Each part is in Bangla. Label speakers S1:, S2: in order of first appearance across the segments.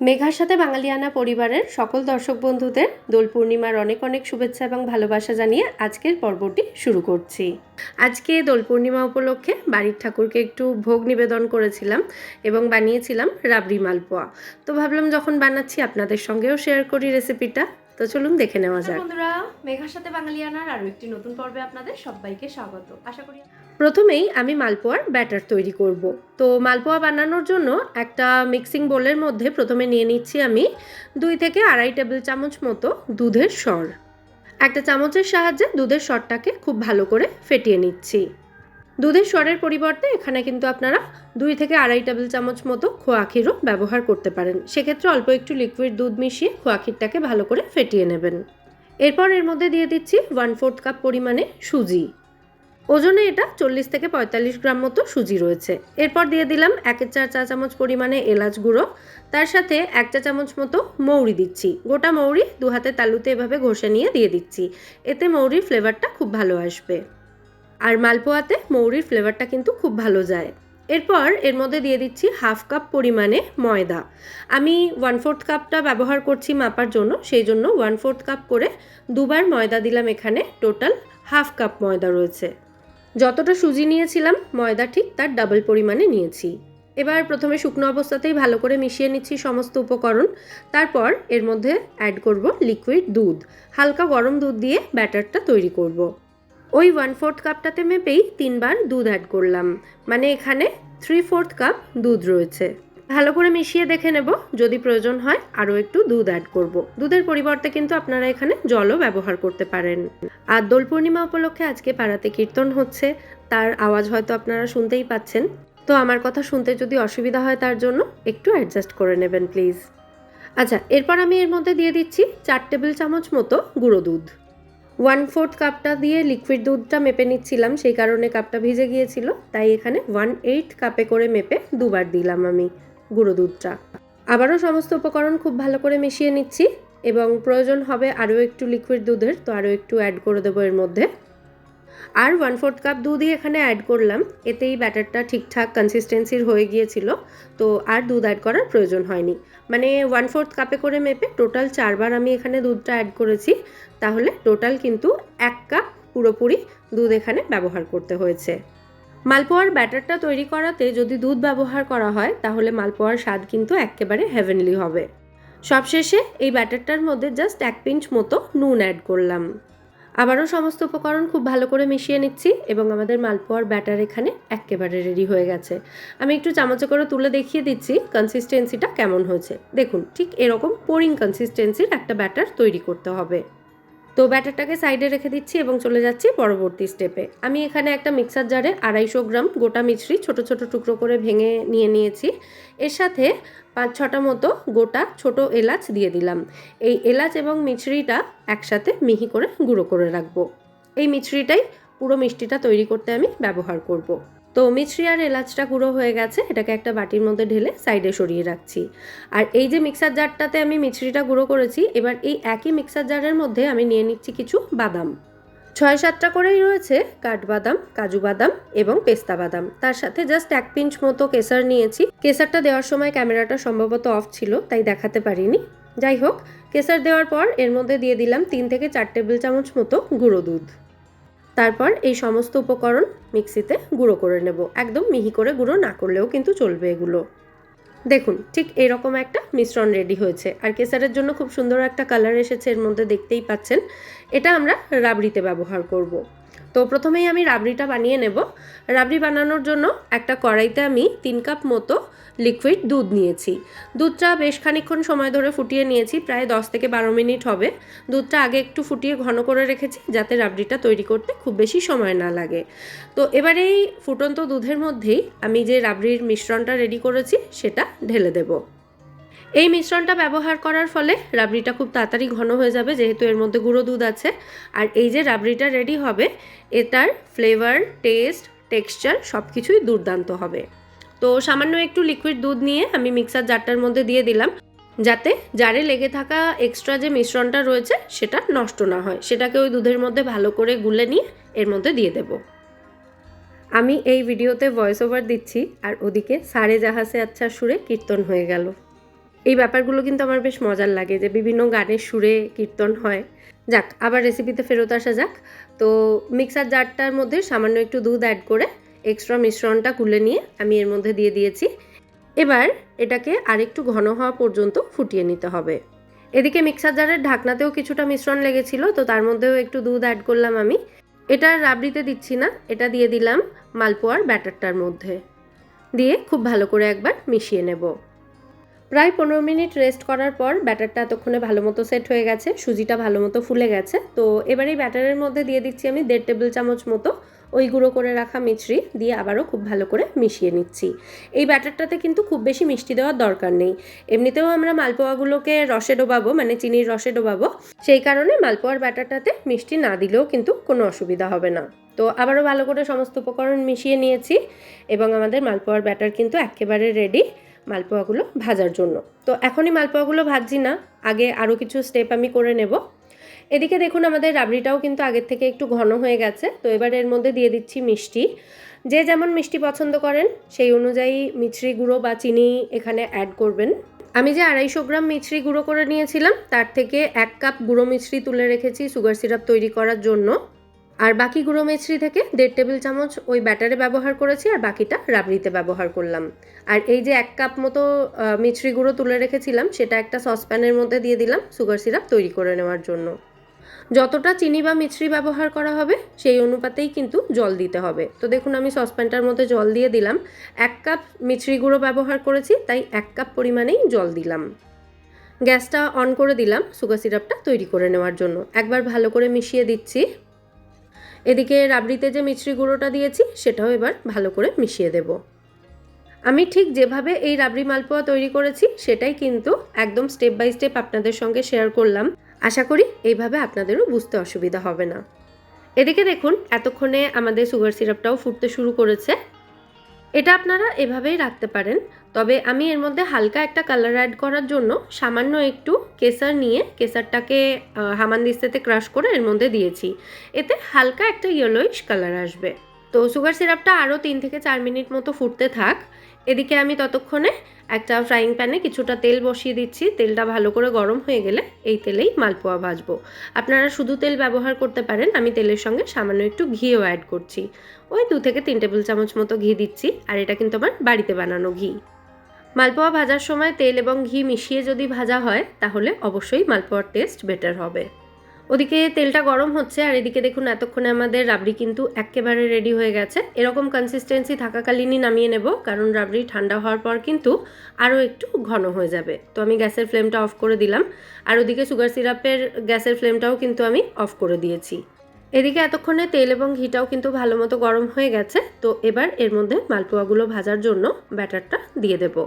S1: মেঘার সাথে বাঙালিয়ানা পরিবারের সকল দর্শক বন্ধুদের দোল পূর্ণিমার অনেক অনেক শুভেচ্ছা এবং ভালোবাসা জানিয়ে আজকের পর্বটি শুরু করছি। আজকে দোল পূর্ণিমা উপলক্ষে বাড়ির ঠাকুরকে একটু ভোগ নিবেদন করেছিলাম এবং বানিয়েছিলাম রাবড়ি মালপোয়া। তো ভাবলাম যখন বানাচ্ছি আপনাদের সঙ্গেও শেয়ার করি রেসিপিটা তো চলুন দেখে নেওয়া যাক। বন্ধুরা মেঘার সাথে বাঙালিয়ানার আরও একটি নতুন পর্বে আপনাদের সবাইকে স্বাগত। আশা করি প্রথমেই আমি মালপোয়ার ব্যাটার তৈরি করব। তো মালপোয়া বানানোর জন্য একটা মিক্সিং বোলের মধ্যে প্রথমে নিয়ে নিচ্ছি আমি দুই থেকে আড়াই টেবিল চামচ মতো দুধের সর। একটা চামচের সাহায্যে দুধের সরটাকে খুব ভালো করে ফেটিয়ে নিচ্ছি। দুধের সরের পরিবর্তে এখানে কিন্তু আপনারা দুই থেকে আড়াই টেবিল চামচ মতো খোয়া ক্ষীরও ব্যবহার করতে পারেন। সেক্ষেত্রে অল্প একটু লিকুইড দুধ মিশিয়ে খোয়া ক্ষীরটাকে ভালো করে ফেটিয়ে নেবেন। এরপর এর মধ্যে দিয়ে দিচ্ছি ওয়ান ফোর্থ কাপ পরিমাণে সুজি। ওজনে এটা চল্লিশ থেকে পঁয়তাল্লিশ গ্রাম মতো সুজি রয়েছে। এরপর দিয়ে দিলাম এক চার চা চামচ পরিমাণে এলাচ গুঁড়ো। তার সাথে এক চা চামচ মতো মৌরি দিচ্ছি। গোটা মৌরি দু হাতে তালুতে এভাবে ঘষে নিয়ে দিয়ে দিচ্ছি। এতে মৌরির ফ্লেভারটা খুব ভালো আসবে। আর মালপোয়াতে মৌরির ফ্লেভারটা কিন্তু খুব ভালো যায়। এরপর এর মধ্যে দিয়ে দিচ্ছি হাফ কাপ পরিমাণে ময়দা। আমি ওয়ান ফোর্থ কাপটা ব্যবহার করছি মাপার জন্য, সেই জন্য ওয়ান ফোর্থ কাপ করে দুবার ময়দা দিলাম এখানে টোটাল হাফ কাপ ময়দা রয়েছে। যতটা সুজি নিয়েছিলাম, ময়দা ঠিক তার ডাবল পরিমাণে নিয়েছি। এবার প্রথমে শুকনো অবস্থাতেই ভালো করে মিশিয়ে নিচ্ছি সমস্ত উপকরণ। তারপর এর মধ্যে অ্যাড করব লিকুইড দুধ। হালকা গরম দুধ দিয়ে ব্যাটারটা তৈরি করব। ওই ওয়ান ফোর্থ কাপটাতে মেপেই তিনবার দুধ অ্যাড করলাম। মানে এখানে থ্রি ফোর্থ কাপ দুধ রয়েছে। ভালো করে মিশিয়ে দেখে নেব, যদি প্রয়োজন হয় আরও একটু দুধ অ্যাড করব। দুধের পরিবর্তে কিন্তু আপনারা এখানে জলও ব্যবহার করতে পারেন। আর দোল পূর্ণিমা উপলক্ষে আজকে পাড়াতে কীর্তন হচ্ছে, তার আওয়াজ হয়তো আপনারা শুনতেই পাচ্ছেন। তো আমার কথা শুনতে যদি অসুবিধা হয় তার জন্য একটু অ্যাডজাস্ট করে নেবেন প্লিজ আচ্ছা এরপর আমি এর মধ্যে দিয়ে দিচ্ছি চার টেবিল চামচ মতো গুঁড়ো দুধ। ওয়ান ফোর্থ কাপটা দিয়ে লিকুইড দুধটা মেপে নিচ্ছিলাম, সেই কারণে কাপটা ভিজে গিয়েছিল। তাই এখানে ওয়ান এইট কাপে করে মেপে দুবার দিলাম আমি গুঁড়ো দুধটা। আবারও সমস্ত উপকরণ খুব ভালো করে মিশিয়ে নিচ্ছি এবং প্রয়োজন হবে আরও একটু লিকুইড দুধের, তো আরও একটু অ্যাড করে দেবো এর মধ্যে। আর ওয়ান ফোর্থ কাপ দুধই এখানে অ্যাড করলাম, এতেই ব্যাটারটা ঠিকঠাক কনসিস্টেন্সির হয়ে গিয়েছিল, তো আর দুধ অ্যাড করার প্রয়োজন হয়নি। মানে ওয়ান ফোর্থ কাপে করে মেপে টোটাল চারবার আমি এখানে দুধটা অ্যাড করেছি। তাহলে টোটাল কিন্তু এক কাপ পুরোপুরি দুধ এখানে ব্যবহার করতে হয়েছে। মালপোয়ার ব্যাটারটা তৈরি করাতে যদি দুধ ব্যবহার করা হয়, তাহলে মালপোয়ার স্বাদ কিন্তু একেবারে হেভেনলি হবে। সবশেষে এই ব্যাটারটার মধ্যে জাস্ট এক পিঞ্চ মতো নুন অ্যাড করলাম। আবারও সমস্ত উপকরণ খুব ভালো করে মিশিয়ে নিচ্ছি এবং আমাদের মালপোয়ার ব্যাটার এখানে একেবারে রেডি হয়ে গেছে। আমি একটু চামচে করে তুলে দেখিয়ে দিচ্ছি কনসিস্টেন্সিটা কেমন হয়েছে। দেখুন, ঠিক এরকম পোরিং কনসিস্টেন্সির একটা ব্যাটার তৈরি করতে হবে। তো ব্যাটারটাকে সাইডে রেখে দিচ্ছি এবং চলে যাচ্ছি পরবর্তী স্টেপে। আমি এখানে একটা মিক্সার জারে আড়াইশো গ্রাম গোটা মিছরি ছোট ছোট টুকরো করে ভেঙে নিয়ে নিয়েছি। এর সাথে পাঁচ ছটা মতো গোটা ছোট এলাচ দিয়ে দিলাম। এই এলাচ এবং মিছরিটা একসাথে মিহি করে গুঁড়ো করে রাখব। এই মিছরিটাই পুরো মিষ্টিটা তৈরি করতে আমি ব্যবহার করব। তো মিছরি আর এলাচটা গুঁড়ো হয়ে গেছে, এটাকে একটা বাটির মধ্যে ঢেলে সাইডে সরিয়ে রাখছি। আর এই যে মিক্সার জারটাতে আমি মিছরিটা গুঁড়ো করেছি, এবার এই একই মিক্সার জারের মধ্যে আমি নিয়ে নিচ্ছি কিছু বাদাম। ছয় সাতটা করেই রয়েছে কাঠবাদাম, কাজু বাদাম এবং পেস্তা বাদাম। তার সাথে জাস্ট এক পিঞ্চ মতো কেসার নিয়েছি। কেসারটা দেওয়ার সময় ক্যামেরাটা সম্ভবত অফ ছিল, তাই দেখাতে পারিনি। যাই হোক, কেসার দেওয়ার পর এর মধ্যে দিয়ে দিলাম তিন থেকে চার টেবিল চামচ মতো গুঁড়ো দুধ। তারপর এই সমস্ত উপকরণ মিক্সিতে গুঁড়ো করে নেব। একদম মিহি করে গুঁড়ো না করলেও কিন্তু চলবে এগুলো। দেখুন, ঠিক এরকম একটা মিশ্রণ রেডি হয়েছে। আর কেসারের জন্য খুব সুন্দর একটা কালার এসেছে, এর মধ্যে দেখতেই পাচ্ছেন। এটা আমরা রাবড়িতে ব্যবহার করব। তো প্রথমেই আমি রাবড়িটা বানিয়ে নেব। রাবড়ি বানানোর জন্য একটা কড়াইতে আমি তিন কাপ মতো লিকুইড দুধ নিয়েছি। দুধটা বেশ খানিক্ষণ সময় ধরে ফুটিয়ে নিয়েছি, প্রায় দশ থেকে বারো মিনিট হবে। দুধটা আগে একটু ফুটিয়ে ঘন করে রেখেছি যাতে রাবড়িটা তৈরি করতে খুব বেশি সময় না লাগে। তো এবার এই ফুটন্ত দুধের মধ্যেই আমি যে রাবড়ির মিশ্রণটা রেডি করেছি, সেটা ঢেলে দেবো। এই মিশ্রণটা ব্যবহার করার ফলে রাবড়িটা খুব তাড়াতাড়ি ঘন হয়ে যাবে, যেহেতু এর মধ্যে গুঁড়ো দুধ আছে। আর এই যে রাবড়িটা রেডি হবে এটার ফ্লেভার টেস্ট টেক্সচার সব কিছুই দুর্দান্ত হবে। তো সামান্য একটু লিকুইড দুধ নিয়ে আমি মিক্সার জারটার মধ্যে দিয়ে দিলাম, যাতে জারে লেগে থাকা এক্সট্রা যে মিশ্রণটা রয়েছে, সেটা নষ্ট না হয়। সেটাকে ওই দুধের মধ্যে ভালো করে গুলে নিয়ে এর মধ্যে দিয়ে দেব। আমি এই ভিডিওতে ভয়েস ওভার দিচ্ছি, আর ওদিকে সারে জাহাজে আচ্ছা সুরে কীর্তন হয়ে গেল। এই ব্যাপারগুলো কিন্তু আমার বেশ মজার লাগে যে বিভিন্ন গানের সুরে কীর্তন হয়। যাক, আবার রেসিপিতে ফেরত আসা যাক। তো মিক্সার জারটার মধ্যে সামান্য একটু দুধ অ্যাড করে এক্সট্রা মিশ্রণটা গুলে নিয়ে আমি এর মধ্যে দিয়ে দিয়েছি। এবার এটাকে আরেকটু ঘন হওয়া পর্যন্ত ফুটিয়ে নিতে হবে। এদিকে মিক্সার জারের ঢাকনাতেও কিছুটা মিশ্রণ লেগেছিল, তো তার মধ্যেও একটু দুধ অ্যাড করলাম আমি। এটা রাবড়িতে দিচ্ছি না, এটা দিয়ে দিলাম মালপোয়ার ব্যাটারটার মধ্যে। দিয়ে খুব ভালো করে একবার মিশিয়ে নেব। প্রায় পনেরো মিনিট রেস্ট করার পর ব্যাটারটা এতক্ষণে ভালো মতো সেট হয়ে গেছে, সুজিটা ভালো মতো ফুলে গেছে। তো এবার এই ব্যাটারের মধ্যে দিয়ে দিচ্ছি আমি দেড় টেবিল চামচ মতো ওই গুঁড়ো করে রাখা মিছরি দিয়ে আবারও খুব ভালো করে মিশিয়ে নিচ্ছি। এই ব্যাটারটাতে কিন্তু খুব বেশি মিষ্টি দেওয়ার দরকার নেই। এমনিতেও আমরা মালপোয়াগুলোকে রসে ডোবাবো মানে চিনির রসে ডোবাবো, সেই কারণে মালপোয়ার ব্যাটারটাতে মিষ্টি না দিলেও কিন্তু কোনো অসুবিধা হবে না। তো আবারও ভালো করে সমস্ত উপকরণ মিশিয়ে নিয়েছি এবং আমাদের মালপোয়ার ব্যাটার কিন্তু একেবারে রেডি মালপোয়াগুলো ভাজার জন্য। তো এখনই মালপোয়াগুলো ভাজছি না, আগে আরও কিছু স্টেপ আমি করে নেব। এদিকে দেখুন আমাদের রাবড়িটাও কিন্তু আগের থেকে একটু ঘন হয়ে গেছে, তো এবার এর মধ্যে দিয়ে দিচ্ছি মিষ্টি। যে যেমন মিষ্টি পছন্দ করেন, সেই অনুযায়ী মিছরি গুঁড়ো বা চিনি এখানে অ্যাড করবেন। আমি যে আড়াইশো গ্রাম মিছরি গুঁড়ো করে নিয়েছিলাম, তার থেকে এক কাপ গুঁড়ো মিছরি তুলে রেখেছি সুগার সিরাপ তৈরি করার জন্য। আর বাকি গুঁড়ো মিছরি থেকে দেড় টেবিল চামচ ওই ব্যাটারে ব্যবহার করেছি আর বাকিটা রাবড়িতে ব্যবহার করলাম। আর এই যে এক কাপ মতো মিছরি গুঁড়ো তুলে রেখেছিলাম, সেটা একটা সসপ্যানের মধ্যে দিয়ে দিলাম সুগার সিরাপ তৈরি করে নেওয়ার জন্য। যতটা চিনি বা মিছরি ব্যবহার করা হবে, সেই অনুপাতেই কিন্তু জল দিতে হবে। তো দেখুন, আমি সসপ্যানটার মধ্যে জল দিয়ে দিলাম। এক কাপ মিছরি গুঁড়ো ব্যবহার করেছি, তাই এক কাপ পরিমাণেই জল দিলাম। গ্যাসটা অন করে দিলাম সুগার সিরাপটা তৈরি করে নেওয়ার জন্য। একবার ভালো করে মিশিয়ে দিচ্ছি। এদিকে রাবড়িতে যে মিছরি গুঁড়োটা দিয়েছি, সেটাও এবার ভালো করে মিশিয়ে দেব। আমি ঠিক যেভাবে এই রাবড়ি মালপোয়া তৈরি করেছি, সেটাই কিন্তু একদম স্টেপ বাই স্টেপ আপনাদের সঙ্গে শেয়ার করলাম। আশা করি এইভাবে আপনাদেরও বুঝতে অসুবিধা হবে না। এদিকে দেখুন, এতক্ষণে আমাদের সুগার সিরাপটাও ফুটতে শুরু করেছে। এটা আপনারা এভাবেই রাখতে পারেন। তবে আমি এর মধ্যে হালকা একটা কালার অ্যাড করার জন্য সামান্য একটু কেসার নিয়ে কেসারটাকে হামান হামানদিস্তাতে ক্রাশ করে এর মধ্যে দিয়েছি। এতে হালকা একটা ইয়েলোইশ কালার আসবে। তো সুগার সিরাপটা আরও তিন থেকে চার মিনিট মতো ফুটতে থাক। এদিকে আমি ততক্ষণে একটা ফ্রাইং প্যানে কিছুটা তেল বসিয়ে দিচ্ছি। তেলটা ভালো করে গরম হয়ে গেলে এই তেলেই মালপোয়া ভাজবো। আপনারা শুধু তেল ব্যবহার করতে পারেন, আমি তেলের সঙ্গে সামান্য একটু ঘিও অ্যাড করছি। ওই দু থেকে তিন টেবিল চামচ মতো ঘি দিচ্ছি, আর এটা কিন্তু আমার বাড়িতে বানানো ঘি। মালপোয়া ভাজার সময় তেল এবং ঘি মিশিয়ে যদি ভাজা হয়, তাহলে অবশ্যই মালপোয়ার টেস্ট বেটার হবে। ওদিকে তেলটা গরম হচ্ছে, আর এদিকে দেখুন এতক্ষণে আমাদের রাবড়ি কিন্তু একেবারে রেডি হয়ে গেছে। এরকম কনসিস্টেন্সি থাকাকালীনই নামিয়ে নেব, কারণ রাবড়ি ঠান্ডা হওয়ার পর কিন্তু আরও একটু ঘন হয়ে যাবে। তো আমি গ্যাসের ফ্লেমটা অফ করে দিলাম, আর ওদিকে সুগার সিরাপের গ্যাসের ফ্লেমটাও কিন্তু আমি অফ করে দিয়েছি। এদিকে এতক্ষণে তেল এবং ঘিটাও কিন্তু ভালো মতো গরম হয়ে গেছে, তো এবার এর মধ্যে মালপোয়াগুলো ভাজার জন্য ব্যাটারটা দিয়ে দেবো।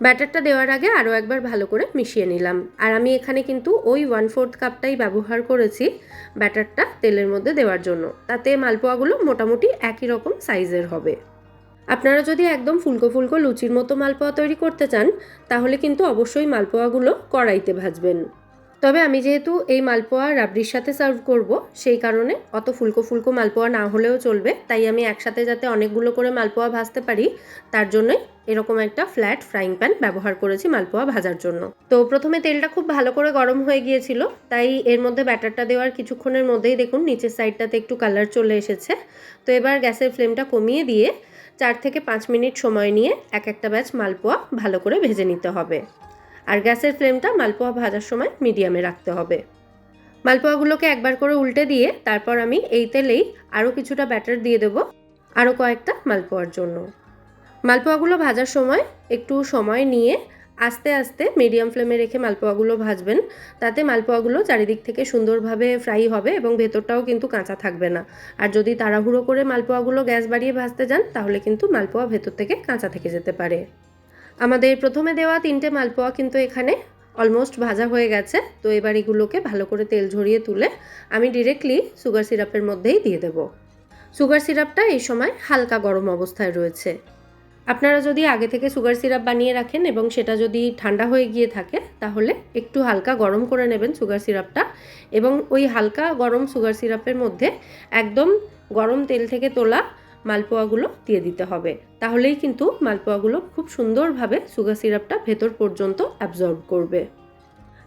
S1: ব্যাটারটা দেওয়ার আগে আরও একবার ভালো করে মিশিয়ে নিলাম। আর আমি এখানে কিন্তু ওই ওয়ান ফোর্থ কাপটাই ব্যবহার করেছি ব্যাটারটা তেলের মধ্যে দেওয়ার জন্য। তাতে মালপোয়াগুলো মোটামুটি একই রকম সাইজের হবে। আপনারা যদি একদম ফুলকো ফুলকো লুচির মতো মালপোয়া তৈরি করতে চান, তাহলে কিন্তু অবশ্যই মালপোয়াগুলো কড়াইতে ভাজবেন। তবে আমি যেহেতু এই মালপোয়া রাবড়ির সাথে সার্ভ করব, সেই কারণে অত ফুলকো ফুলকো মালপোয়া না হলেও চলবে। তাই আমি একসাথে যাতে অনেকগুলো করে মালপোয়া ভাজতে পারি, তার জন্যই এরকম একটা ফ্ল্যাট ফ্রাইং প্যান ব্যবহার করেছি মালপোয়া ভাজার জন্য। তো প্রথমে তেলটা খুব ভালো করে গরম হয়ে গিয়েছিল, তাই এর মধ্যে ব্যাটারটা দেওয়ার কিছুক্ষণের মধ্যেই দেখুন নিচের সাইডটাতে একটু কালার চলে এসেছে। তো এবার গ্যাসের ফ্লেমটা কমিয়ে দিয়ে চার থেকে পাঁচ মিনিট সময় নিয়ে এক একটা ব্যাচ মালপোয়া ভালো করে ভেজে নিতে হবে। আর গ্যাসের ফ্লেমটা মালপোয়া ভাজার সময় মিডিয়ামে রাখতে হবে। মালপোয়াগুলোকে একবার করে উল্টে দিয়ে তারপর আমি এই তেলেই আরও কিছুটা ব্যাটার দিয়ে দেবো আরও কয়েকটা মালপোয়ার জন্য। মালপোয়াগুলো ভাজার সময় একটু সময় নিয়ে আস্তে আস্তে মিডিয়াম ফ্লেমে রেখে মালপোয়াগুলো ভাজবেন। তাতে মালপোয়াগুলো চারিদিক থেকে সুন্দরভাবে ফ্রাই হবে এবং ভেতরটাও কিন্তু কাঁচা থাকবে না। আর যদি তাড়াহুড়ো করে মালপোয়াগুলো গ্যাস বাড়িয়ে ভাজতে যান, তাহলে কিন্তু মালপোয়া ভেতর থেকে কাঁচা থেকে যেতে পারে। আমাদের প্রথমে দেওয়া তিনটে মালপোয়া কিন্তু এখানে অলমোস্ট ভাজা হয়ে গেছে। তো এবার এগুলোকে ভালো করে তেল ঝরিয়ে তুলে আমি ডিরেক্টলি সুগার সিরাপের মধ্যেই দিয়ে দেব। সুগার সিরাপটা এই সময় হালকা গরম অবস্থায় রয়েছে। আপনারা যদি আগে থেকে সুগার সিরাপ বানিয়ে রাখেন এবং সেটা যদি ঠান্ডা হয়ে গিয়ে থাকে, তাহলে একটু হালকা গরম করে নেবেন সুগার সিরাপটা এবং ওই হালকা গরম সুগার সিরাপের মধ্যে একদম গরম তেল থেকে তোলা মালপোয়াগুলো দিয়ে দিতে হবে। তাহলেই কিন্তু মালপোয়াগুলো খুব সুন্দরভাবে সুগার সিরাপটা ভেতর পর্যন্ত অ্যাবজর্ব করবে।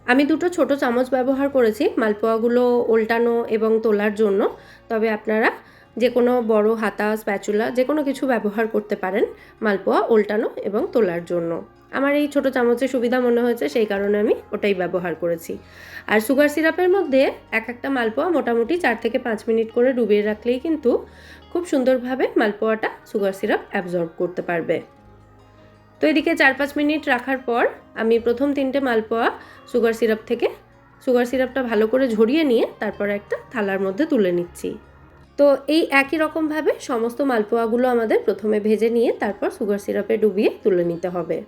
S1: আমি দুটো ছোট চামচ ব্যবহার করেছি মালপোয়াগুলো ওল্টানো এবং তোলার জন্য। তবে আপনারা যে কোনো বড় হাতা, স্প্যাচুলা যে কোনো কিছু ব্যবহার করতে পারেন মালপোয়া ওল্টানো এবং তোলার জন্য। আমার এই ছোট চামচের সুবিধা মনে হয়েছে, সেই কারণে আমি ওটাই ব্যবহার করেছি। আর সুগার সিরাপের মধ্যে এক একটা মালপোয়া মোটামুটি চার থেকে পাঁচ মিনিট করে ডুবিয়ে রাখলেই কিন্তু খুব সুন্দরভাবে মালপোয়াটা সুগার সিরাপ অ্যাবজর্ব করতে পারবে। তো এদিকে চার পাঁচ মিনিট রাখার পর আমি প্রথম তিনটে মালপোয়া সুগার সিরাপ থেকে সুগার সিরাপটা ভালো করে ঝরিয়ে নিয়ে তারপর একটা থালার মধ্যে তুলে নিচ্ছি। তো এই একই রকমভাবে সমস্ত মালপোয়াগুলো আমাদের প্রথমে ভেজে নিয়ে তারপর সুগার সিরাপে ডুবিয়ে তুলে নিতে হবে।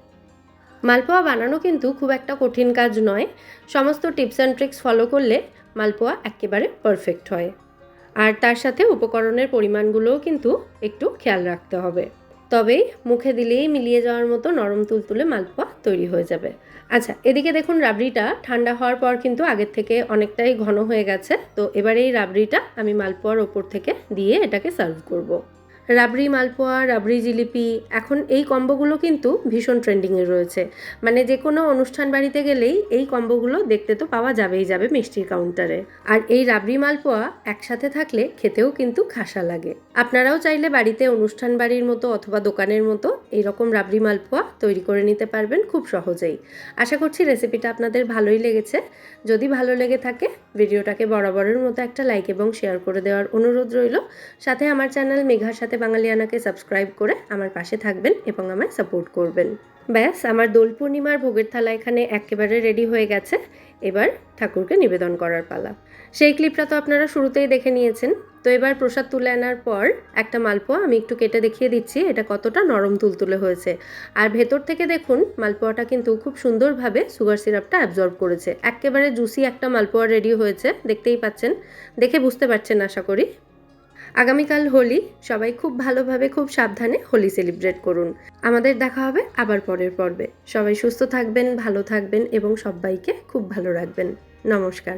S1: মালপোয়া বানানো কিন্তু খুব একটা কঠিন কাজ নয়। সমস্ত টিপস অ্যান্ড ট্রিক্স ফলো করলে মালপোয়া একেবারে পারফেক্ট হয়। আর তার সাথে উপকরণের পরিমাণগুলোও কিন্তু একটু খেয়াল রাখতে হবে। তবেই মুখে দিলেই মিলিয়ে যাওয়ার মতো নরম তুলতুলে মালপোয়া তৈরি হয়ে যাবে। আচ্ছা এদিকে দেখুন রাবড়িটা ঠান্ডা হওয়ার পর কিন্তু আগের থেকে অনেকটাই ঘন হয়ে গেছে। তো এবার এই রাবড়িটা আমি মালপোয়ার ওপর থেকে দিয়ে এটাকে সার্ভ করব। রাবড়ি মালপোয়া, রাবড়ি জিলিপি, এখন এই কম্বোগুলো কিন্তু ভীষণ ট্রেন্ডিংয়ে রয়েছে। মানে যে কোনো অনুষ্ঠান বাড়িতে গেলেই এই কম্বোগুলো দেখতে তো পাওয়া যাবেই যাবে মিষ্টির কাউন্টারে। আর এই রাবড়ি মালপোয়া একসাথে থাকলে খেতেও কিন্তু খাসা লাগে। আপনারাও চাইলে বাড়িতে অনুষ্ঠান বাড়ির মতো অথবা দোকানের মতো এইরকম রাবড়ি মালপোয়া তৈরি করে নিতে পারবেন খুব সহজেই। আশা করছি রেসিপিটা আপনাদের ভালোই লেগেছে। যদি ভালো লেগে থাকে, ভিডিওটাকে বরাবরের মতো একটা লাইক এবং শেয়ার করে দেওয়ার অনুরোধ রইল। সাথে আমার চ্যানেল মেঘার সাথে বাঙালিয়ানাকে সাবস্ক্রাইব করে আমার পাশে থাকবেন এবং আমায় সাপোর্ট করবেন। ব্যাস, আমার দোল পূর্ণিমার ভোগের থালা এখানে একেবারে রেডি হয়ে গেছে। এবার ঠাকুরকে নিবেদন করার পালা। সেই ক্লিপটা তো আপনারা শুরুতেই দেখে নিয়েছেন। তো এবার প্রসাদ তুলে আনার পর একটা মালপোয়া আমি একটু কেটে দেখিয়ে দিচ্ছি। এটা কতটা নরম তুলতুলে হয়েছে। আর ভেতর থেকে দেখুন, মালপোয়াটা কিন্তু খুব সুন্দরভাবে সুগার সিরাপটা অ্যাবজর্ব করেছে। একেবারে জুসি একটা মালপোয়া রেডি হয়েছে, দেখতেই পাচ্ছেন। দেখে বুঝতে পারছেন, আশা করি। আগামীকাল হোলি, সবাই খুব ভালোভাবে, খুব সাবধানে হোলি সেলিব্রেট করুন। আমাদের দেখা হবে আবার পরের পর্বে। সবাই সুস্থ থাকবেন, ভালো থাকবেন এবং সবাইকে খুব ভালো রাখবেন। নমস্কার।